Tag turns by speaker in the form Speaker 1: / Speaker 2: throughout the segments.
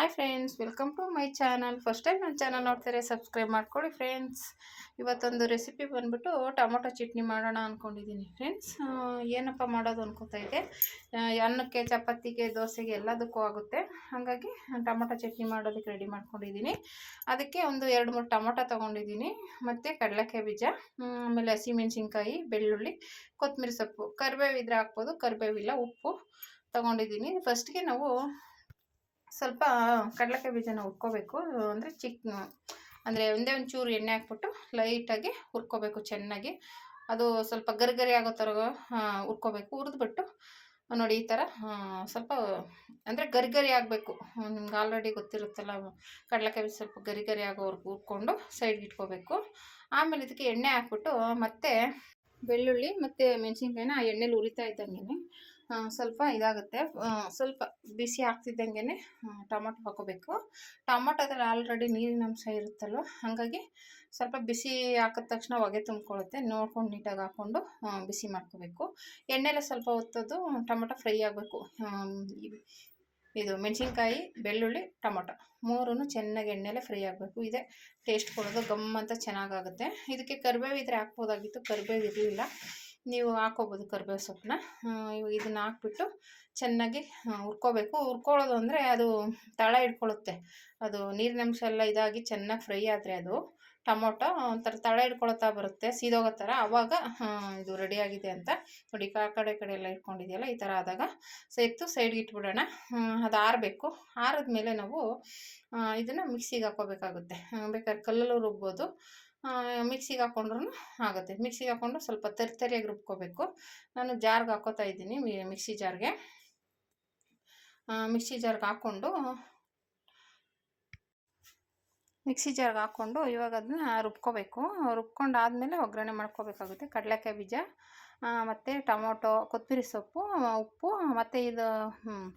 Speaker 1: Hi friends welcome to my channel first time ನನ್ನ channel ನೋಡ್ತಾರೆ subscribe ಮಾಡ್ಕೊಳ್ಳಿ friends ಇವತ್ತೊಂದು ರೆಸಿಪಿ ಬಂದುಬಿಟ್ಟು ಟೊಮೊಟೊ ಚಟ್ನಿ ಮಾಡೋಣ ಅಂದ್ಕೊಂಡಿದ್ದೀನಿ ಫ್ರೆಂಡ್ಸ್ ಏನಪ್ಪ ಮಾಡೋದು ಅನ್ಕೋತಾ ಇದ್ದೆ. ಅನ್ನಕ್ಕೆ, ಚಪಾತಿಗೆ, ದೋಸೆಗೆ ಎಲ್ಲದಕ್ಕೂ ಆಗುತ್ತೆ. ಹಾಗಾಗಿ ಟೊಮೊಟೊ ಚಟ್ನಿ ಮಾಡೋದಕ್ಕೆ ರೆಡಿ ಮಾಡ್ಕೊಂಡಿದ್ದೀನಿ ಅದಕ್ಕೆ ಒಂದು ಎರಡು ಮೂರು ಟೊಮೊಟೊ ತೊಗೊಂಡಿದ್ದೀನಿ ಮತ್ತು ಕಡಲೆಕಾಯಿ ಬೀಜ ಆಮೇಲೆ ಹಸಿಮೆಣ್ಸಿನ್ಕಾಯಿ, ಬೆಳ್ಳುಳ್ಳಿ, ಕೊತ್ತಂಬರಿ ಸೊಪ್ಪು. ಕರಿಬೇವು ಇದ್ರೆ ಹಾಕ್ಬೋದು, ಕರಿಬೇವಿಲ್ಲ, ಉಪ್ಪು ತೊಗೊಂಡಿದ್ದೀನಿ ಫಸ್ಟ್ಗೆ ನಾವು ಸ್ವಲ್ಪ ಕಡಲೆಕಾಯಿ ಬೀಜನ ಹುರ್ಕೋಬೇಕು. ಅಂದರೆ ಚಿಕ್ಕ ಅಂದರೆ ಒಂದೇ ಒಂಚೂರು ಎಣ್ಣೆ ಹಾಕ್ಬಿಟ್ಟು ಲೈಟಾಗಿ ಹುರ್ಕೋಬೇಕು ಚೆನ್ನಾಗಿ. ಅದು ಸ್ವಲ್ಪ ಗರಿಗರಿ ಆಗೋ ಥರ ಹುರ್ಕೋಬೇಕು. ಹುರಿದ್ಬಿಟ್ಟು ನೋಡಿ ಈ ಥರ ಸ್ವಲ್ಪ, ಅಂದರೆ ಗರಿಗರಿ ಆಗಬೇಕು. ನಿಮ್ಗೆ ಆಲ್ರೆಡಿ ಗೊತ್ತಿರುತ್ತಲ್ಲ, ಕಡಲೆಕಾಯಿ ಸ್ವಲ್ಪ ಗರಿಗರಿ ಆಗೋವರೆಗೂ ಹುರ್ಕೊಂಡು ಸೈಡ್ಗೆ ಇಟ್ಕೋಬೇಕು. ಆಮೇಲೆ ಇದಕ್ಕೆ ಎಣ್ಣೆ ಹಾಕ್ಬಿಟ್ಟು ಮತ್ತೆ ಬೆಳ್ಳುಳ್ಳಿ ಮತ್ತು ಮೆಣಸಿನ್ಕಾಯಿನ ಆ ಎಣ್ಣೆಲಿ ಉರಿತಾ ಇದ್ದಂಗೆ ಸ್ವಲ್ಪ ಇದಾಗುತ್ತೆ. ಸ್ವಲ್ಪ ಬಿಸಿ ಆಗ್ತಿದ್ದಂಗೆ ಟೊಮೊಟೊ ಹಾಕೋಬೇಕು. ಟೊಮೊಟೊದಲ್ಲಿ ಆಲ್ರೆಡಿ ನೀರಿನ ಅಂಶ ಇರುತ್ತಲ್ವ? ಹಾಗಾಗಿ ಸ್ವಲ್ಪ ಬಿಸಿ ಹಾಕಿದ ತಕ್ಷಣ ಹೊಗೆ ತುಂಬ್ಕೊಳ್ಳುತ್ತೆ. ನೋಡ್ಕೊಂಡು ನೀಟಾಗಿ ಹಾಕ್ಕೊಂಡು ಬಿಸಿ ಮಾಡ್ಕೋಬೇಕು. ಎಣ್ಣೆಲ್ಲ ಸ್ವಲ್ಪ ಹೊತ್ತದ್ದು ಟೊಮೊಟೊ ಫ್ರೈ ಆಗಬೇಕು. ಇದು ಮೆಣಸಿನ್ಕಾಯಿ, ಬೆಳ್ಳುಳ್ಳಿ, ಟೊಮೊಟೊ. ಮೂರೂ ಚೆನ್ನಾಗಿ ಎಣ್ಣೆಲೆ ಫ್ರೈ ಆಗಬೇಕು. ಇದೆ ಟೇಸ್ಟ್ ಕೊಡೋದು ಗಮ್ಮಂತ ಚೆನ್ನಾಗಾಗುತ್ತೆ. ಇದಕ್ಕೆ ಕರಿಬೇವು ಇದ್ರೆ ಹಾಕ್ಬೋದಾಗಿತ್ತು. ಕರಿಬೇವು ಇರಲಿಲ್ಲ. ನೀವು ಹಾಕೋಬೋದು ಕರಿಬೇವು ಸೊಪ್ಪನ್ನ ಇದನ್ನ ಹಾಕ್ಬಿಟ್ಟು ಚೆನ್ನಾಗಿ ಹುರ್ಕೋಬೇಕು. ಹುರ್ಕೊಳ್ಳೋದು ಅಂದರೆ ಅದು ತಳ ಹಿಡ್ಕೊಳ್ಳುತ್ತೆ ಅದು ನೀರಿನಂಶ ಎಲ್ಲ ಇದಾಗಿ ಚೆನ್ನಾಗಿ ಫ್ರೈ ಆದರೆ ಅದು ಟೊಮೊಟೊ ಒಂಥರ ತಳ ಹಿಡ್ಕೊಳ್ತಾ ಬರುತ್ತೆ, ಸೀದೋಗೋ ಥರ ಆವಾಗ ಇದು ರೆಡಿಯಾಗಿದೆ ಅಂತ ನೋಡಿ ಆ ಕಡೆ ಕಡೆ ಎಲ್ಲ ಇಟ್ಕೊಂಡಿದೆಯಲ್ಲ ಈ ಥರ ಆದಾಗ ಎತ್ತು ಸೈಡ್ಗೆ ಇಟ್ಬಿಡೋಣ. ಅದು ಆರಬೇಕು. ಆರಿದ್ಮೇಲೆ ನಾವು ಇದನ್ನು ಮಿಕ್ಸಿಗೆ ಹಾಕೋಬೇಕಾಗುತ್ತೆ. ಬೇಕಾದ್ರೆ ಕಲ್ಲಲ್ಲೂ ರುಬ್ಬೋದು. ಮಿಕ್ಸಿಗೆ ಹಾಕ್ಕೊಂಡ್ರೂ ಆಗುತ್ತೆ. ಮಿಕ್ಸಿಗೆ ಹಾಕ್ಕೊಂಡು ಸ್ವಲ್ಪ ತರಿ ತರಿಯಾಗಿ ರುಬ್ಕೋಬೇಕು. ನಾನು ಜಾರ್ಗೆ ಹಾಕೋತಾ ಇದ್ದೀನಿ ಮಿಕ್ಸಿ ಜಾರ್ಗೆ. ಮಿಕ್ಸಿ ಜಾರ್ಗೆ ಹಾಕ್ಕೊಂಡು ಮಿಕ್ಸಿ ಜಾರ್ಗೆ ಹಾಕ್ಕೊಂಡು ಇವಾಗ ಅದನ್ನ ರುಬ್ಕೋಬೇಕು. ರುಬ್ಕೊಂಡಾದಮೇಲೆ ಒಗ್ಗರಣೆ ಮಾಡ್ಕೋಬೇಕಾಗುತ್ತೆ. ಕಡಲೆಕಾಯಿ ಬೀಜ ಮತ್ತು ಟೊಮೊಟೊ, ಕೊತ್ತಂಬರಿ ಸೊಪ್ಪು, ಉಪ್ಪು, ಮತ್ತು ಇದು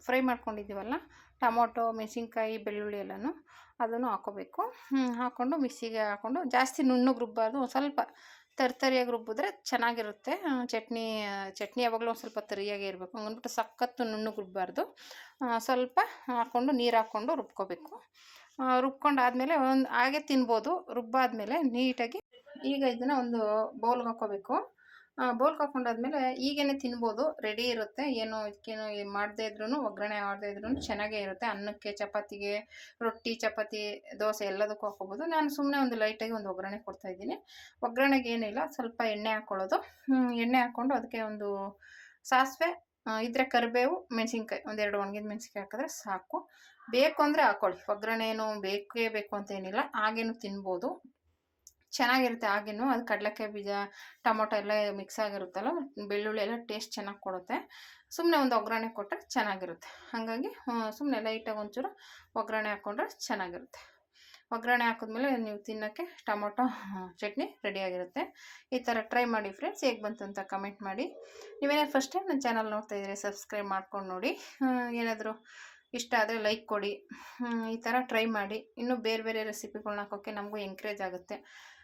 Speaker 1: ಫ್ರೈ ಮಾಡ್ಕೊಂಡಿದ್ದೀವಲ್ಲ, ಟೊಮೊಟೊ, ಮೆಣಸಿನ್ಕಾಯಿ, ಬೆಳ್ಳುಳ್ಳಿ ಎಲ್ಲನೂ ಅದನ್ನು ಹಾಕ್ಕೋಬೇಕು. ಹಾಕ್ಕೊಂಡು ಮಿಕ್ಸಿಗೆ ಹಾಕ್ಕೊಂಡು ಜಾಸ್ತಿ ನುಣ್ಣಗೆ ರುಬ್ಬಾರ್ದು. ಒಂದು ಸ್ವಲ್ಪ ತರಿತರಿಯಾಗಿ ರುಬ್ಬಿದ್ರೆ ಚೆನ್ನಾಗಿರುತ್ತೆ. ಚಟ್ನಿ ಚಟ್ನಿ ಯಾವಾಗಲೂ ಸ್ವಲ್ಪ ತರಿಯಾಗೇ ಇರಬೇಕು. ಹಂಗಂದ್ಬಿಟ್ಟು ಸಖತ್ತು ನುಣ್ಣಗೆ ರುಬ್ಬಾರ್ದು. ಸ್ವಲ್ಪ ಹಾಕ್ಕೊಂಡು ನೀರು ಹಾಕ್ಕೊಂಡು ರುಬ್ಕೋಬೇಕು. ರುಬ್ಕೊಂಡಾದಮೇಲೆ ಒಂದು ಹಾಗೆ ತಿನ್ಬೋದು. ರುಬ್ಬಾದ್ಮೇಲೆ ನೀಟಾಗಿ ಈಗ ಇದನ್ನು ಒಂದು ಬೌಲ್ಗೆ ಹಾಕ್ಕೋಬೇಕು. ಬೌಲ್ಗೆ ಹಾಕ್ಕೊಂಡಾದ್ಮೇಲೆ ಈಗೇನೆ ತಿನ್ಬೋದು. ರೆಡಿ ಇರುತ್ತೆ. ಏನು ಇದಕ್ಕೇನು ಮಾಡದೇ ಇದ್ರೂ ಒಗ್ಗರಣೆ ಮಾಡದೇ ಇದ್ರೂ ಚೆನ್ನಾಗೇ ಇರುತ್ತೆ. ಅನ್ನಕ್ಕೆ, ಚಪಾತಿಗೆ, ರೊಟ್ಟಿ, ಚಪಾತಿ, ದೋಸೆ ಎಲ್ಲದಕ್ಕೂ ಹಾಕೋಬೋದು ನಾನು ಸುಮ್ಮನೆ ಒಂದು ಲೈಟಾಗಿ ಒಂದು ಒಗ್ಗರಣೆ ಕೊಡ್ತಾ ಇದ್ದೀನಿ. ಒಗ್ಗರಣೆಗೆ ಏನಿಲ್ಲ, ಸ್ವಲ್ಪ ಎಣ್ಣೆ ಹಾಕ್ಕೊಳ್ಳೋದು. ಎಣ್ಣೆ ಹಾಕ್ಕೊಂಡು ಅದಕ್ಕೆ ಒಂದು ಸಾಸಿವೆ ಇದ್ರೆ ಕರಿಬೇವು, ಮೆಣಸಿನ್ಕಾಯಿ, ಒಂದೆರಡು ಒಣಗಿದ ಮೆಣಸಿನ್ಕಾಯಿ ಹಾಕಿದ್ರೆ ಸಾಕು. ಬೇಕು ಅಂದರೆ ಹಾಕ್ಕೊಳ್ಳಿ. ಒಗ್ಗರಣೆ ಏನು ಬೇಕೇ ಬೇಕು ಅಂತ ಏನಿಲ್ಲ. ಹಾಗೇನು ತಿನ್ಬೋದು. ಚೆನ್ನಾಗಿರುತ್ತೆ ಹಾಗೇನು. ಅದು ಕಡಲೆಕಾಯಿ ಬೀಜ, ಟೊಮೊಟೊ ಎಲ್ಲ ಮಿಕ್ಸ್ ಆಗಿರುತ್ತಲ್ಲ, ಬೆಳ್ಳುಳ್ಳಿ ಎಲ್ಲ ಟೇಸ್ಟ್ ಚೆನ್ನಾಗಿ ಕೊಡುತ್ತೆ. ಸುಮ್ಮನೆ ಒಂದು ಒಗ್ಗರಣೆ ಕೊಟ್ಟರೆ ಚೆನ್ನಾಗಿರುತ್ತೆ. ಹಾಗಾಗಿ ಸುಮ್ಮನೆ ಲೈಟಾಗಿ ಒಂಚೂರು ಒಗ್ಗರಣೆ ಹಾಕ್ಕೊಂಡ್ರೆ ಚೆನ್ನಾಗಿರುತ್ತೆ. ಒಗ್ಗರಣೆ ಹಾಕಿದ್ಮೇಲೆ ನೀವು ತಿನ್ನೋಕ್ಕೆ ಟೊಮೊಟೊ, ಚಟ್ನಿ ರೆಡಿಯಾಗಿರುತ್ತೆ ಈ ಥರ ಟ್ರೈ ಮಾಡಿ ಫ್ರೆಂಡ್ಸ್ ಹೇಗೆ ಬಂತು ಅಂತ ಕಮೆಂಟ್ ಮಾಡಿ. ನೀವೇನೇ ಫಸ್ಟ್ ಟೈಮ್ ನನ್ನ ಚಾನಲ್ ನೋಡ್ತಾ ಇದ್ದೀರಿ ಸಬ್ಸ್ಕ್ರೈಬ್ ಮಾಡ್ಕೊಂಡು ನೋಡಿ. ಏನಾದರೂ ಇಷ್ಟ ಆದರೆ ಲೈಕ್ ಕೊಡಿ. ಈ ಥರ ಟ್ರೈ ಮಾಡಿ. ಇನ್ನೂ ಬೇರೆ ಬೇರೆ ರೆಸಿಪಿಗಳನ್ನ ಹಾಕೋಕ್ಕೆ ನಮಗೂ ಎಂಕರೇಜ್ ಆಗುತ್ತೆ.